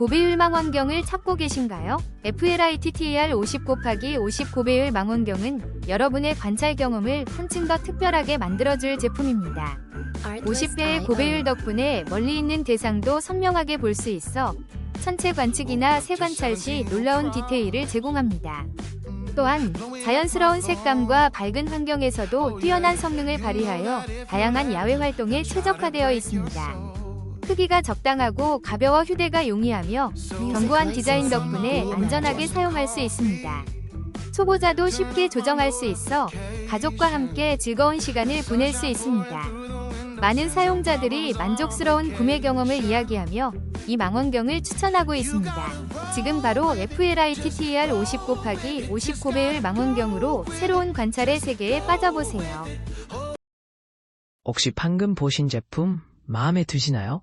고배율 망원경을 찾고 계신가요? FLITTER 50 곱하기 50 고배율 망원경은 여러분의 관찰 경험을 한층 더 특별하게 만들어줄 제품입니다. 50배의 고배율 덕분에 멀리 있는 대상도 선명하게 볼 수 있어 천체 관측이나 새 관찰 시 놀라운 디테일을 제공합니다. 또한 자연스러운 색감과 밝은 환경에서도 뛰어난 성능을 발휘하여 다양한 야외 활동에 최적화되어 있습니다. 크기가 적당하고 가벼워 휴대가 용이하며 견고한 디자인 덕분에 안전하게 사용할 수 있습니다. 초보자도 쉽게 조정할 수 있어 가족과 함께 즐거운 시간을 보낼 수 있습니다. 많은 사용자들이 만족스러운 구매 경험을 이야기하며 이 망원경을 추천하고 있습니다. 지금 바로 FLITTER 50 곱하기 50 고배율 망원경으로 새로운 관찰의 세계에 빠져보세요. 혹시 방금 보신 제품 마음에 드시나요?